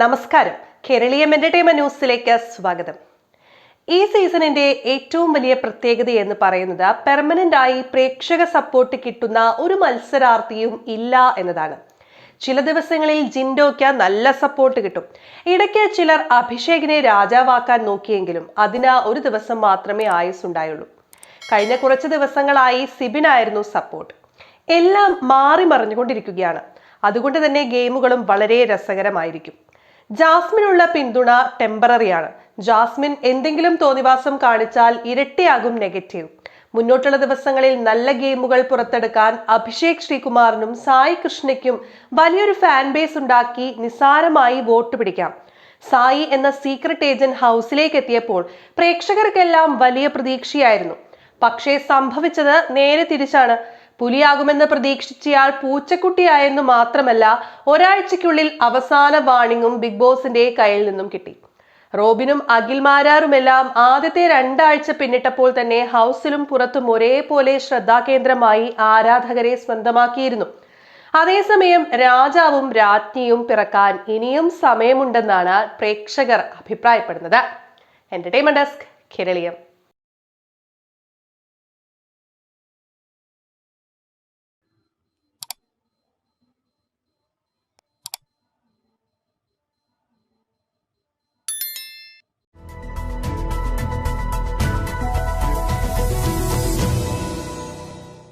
നമസ്കാരം. കേരളീയം എന്റർടൈൻമെന്റ് ന്യൂസിലേക്ക് സ്വാഗതം. ഈ സീസണിന്റെ ഏറ്റവും വലിയ പ്രത്യേകത എന്ന് പറയുന്നത് പെർമനന്റ് ആയി പ്രേക്ഷക സപ്പോർട്ട് കിട്ടുന്ന ഒരു മത്സരാർത്ഥിയും ഇല്ല എന്നതാണ്. ചില ദിവസങ്ങളിൽ ജിൻഡോയ്ക്ക് നല്ല സപ്പോർട്ട് കിട്ടും. ഇടയ്ക്ക് ചിലർ അഭിഷേകിനെ രാജാവാക്കാൻ നോക്കിയെങ്കിലും അതിന് ഒരു ദിവസം മാത്രമേ ആയുസ് ഉണ്ടായുള്ളൂ കഴിഞ്ഞ കുറച്ച് ദിവസങ്ങളായി സിബിനായിരുന്നു സപ്പോർട്ട് എല്ലാം മാറി മറിഞ്ഞുകൊണ്ടിരിക്കുകയാണ് അതുകൊണ്ട് തന്നെ ഗെയിമുകളും വളരെ രസകരമായിരിക്കും. ജാസ്മിനുള്ള പിന്തുണ ടെമ്പററിയാണ് ജാസ്മിൻ എന്തെങ്കിലും തോന്നിവാസം കാണിച്ചാൽ ഇരട്ടിയാകും നെഗറ്റീവ് മുന്നോട്ടുള്ള ദിവസങ്ങളിൽ നല്ല ഗെയിമുകൾ പുറത്തെടുക്കാൻ അഭിഷേക് ശ്രീകുമാറിനും സായി കൃഷ്ണയ്ക്കും വലിയൊരു ഫാൻ ബേസ് ഉണ്ടാക്കി നിസാരമായി വോട്ട് പിടിക്കാം. സായി എന്ന സീക്രട്ട് ഏജന്റ് ഹൗസിലേക്ക് എത്തിയപ്പോൾ പ്രേക്ഷകർക്കെല്ലാം വലിയ പ്രതീക്ഷയായിരുന്നു. പക്ഷേ സംഭവിച്ചത് നേരെ തിരിച്ചാണ്. പുലിയാകുമെന്ന് പ്രതീക്ഷിച്ചയാൾ പൂച്ചക്കുട്ടിയായെന്നു മാത്രമല്ല ഒരാഴ്ചയ്ക്കുള്ളിൽ അവസാന വാണിങ്ങും ബിഗ് ബോസിന്റെ കയ്യിൽ നിന്നും കിട്ടി. റോബിനും അഖിൽമാരാറുമെല്ലാം ആദ്യത്തെ രണ്ടാഴ്ച പിന്നിട്ടപ്പോൾ തന്നെ ഹൗസിലും പുറത്തും ഒരേപോലെ ശ്രദ്ധാകേന്ദ്രമായി ആരാധകരെ സ്വന്തമാക്കിയിരുന്നു. അതേസമയം രാജാവും രാജ്ഞിയും പിറക്കാൻ ഇനിയും സമയമുണ്ടെന്നാണ് പ്രേക്ഷകർ അഭിപ്രായപ്പെടുന്നത്. Entertainment desk Keraleeyam